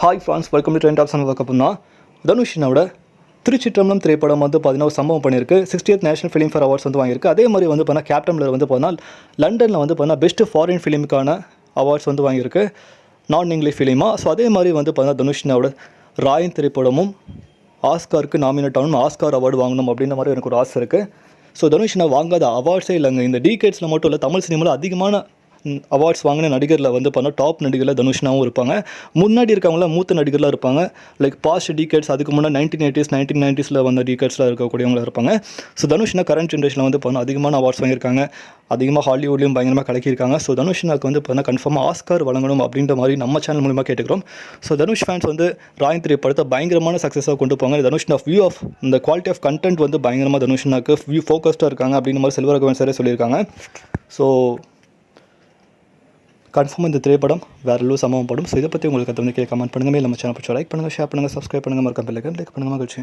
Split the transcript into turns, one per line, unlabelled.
Hi friends welcome to trend of sun தனுஷினோட Thiruchitrambalam திரைப்படம் வந்து பார்த்தீங்கன்னா ஒரு சம்பவம் பண்ணியிருக்கு. 60th national Filmfare awards வந்து வாங்கியிருக்கு. அதே மாதிரி வந்து பார்த்தீங்கன்னா கேப்டனில் வந்து பார்த்தீங்கன்னா லண்டனில் வந்து பார்த்தீங்கன்னா பெஸ்ட் ஃபாரின் ஃபிலிமுக்கான அவார்ட்ஸ் வந்து வாங்கியிருக்கு. நான் இங்கிலீஷ் ஃபிலிமா ஸோ அதே மாதிரி வந்து பார்த்தீங்கன்னா தனுஷினோட ராயன் திரைப்படமும் ஆஸ்காருக்கு நாமினேட் ஆகணும் ஆஸ்கார் அவார்டு வாங்கணும் அப்படின்ற மாதிரி எனக்கு ஒரு ஆசை இருக்குது ஸோ தனுஷ் நான் வாங்காத அவார்ட்ஸே இல்லைங்க. இந்த டீகேட்ஸில் மட்டும் இல்லை தமிழ் சினிமாவில் அதிகமான அவார்ட்ஸ் வாங்கின நடிகரில் வந்து பார்த்தோம்னா டாப் நடிகரில் தனுஷ்னாவும் இருப்பாங்க. முன்னாடி இருக்கவங்களாம் மூத்த நடிகர்லாம் இருப்பாங்க. லைக் பாஸ்ட் டீகேட்ஸ் அதுக்கு முன்னாடி நைன்டீன் எயிட்டிஸ் நைன்டீன் நைன்ட்டீஸில் வந்த டீகேட்ஸில் இருக்கக்கூடியவங்களா இருப்பாங்க. ஸோ தனுஷ்னா கரண்ட் ஜென்ரேஷனில் வந்து பண்ண அதிகமான அவார்ட்ஸ் வாங்கியிருக்காங்க. அதிகமாக ஹாலிவுட்லையும் பயங்கரமாக கலக்கியிருக்காங்க. ஸோ தனுஷ்னாக்கு வந்து பார்த்தா கன்ஃபார்மாக ஆஸ்கார் வழங்கணும் அப்படின்ற மாதிரி நம்ம சேனல் மூலிமா கேட்டுக்கிறோம். ஸோ தனுஷ் ஃபேன்ஸ் வந்து ராயன் திரை படத்தை பயங்கரமான சக்ஸஸாக கொண்டு போவாங்க. தனுஷ்னா வியூ ஆஃப் இந்த குவாலிட்டி ஆஃப் கண்டென்ட் வந்து பயங்கரமாக தனுஷ்னாக்கு வியூ ஃபோக்கஸ்டாக இருக்காங்க அப்படின்ற மாதிரி செல்வரகவன் சாரே சொல்லியிருக்காங்க. ஸோ கன்ஃபார்ம் இந்த திரைப்படம் வேறு லூ சம்பவம் படும். ஸோ இதை பற்றி உங்களுக்கு அதை வந்து கமெண்ட் பண்ணுங்கள் நம்ம சேனல் பிடிச்சா லைக் பண்ணுங்கள் ஷேர் பண்ணுங்கள் சப்ஸ்கிரைப் பண்ணுங்கள் மறக்காம லைக் பண்ணுங்கள் மகிழ்ச்சி.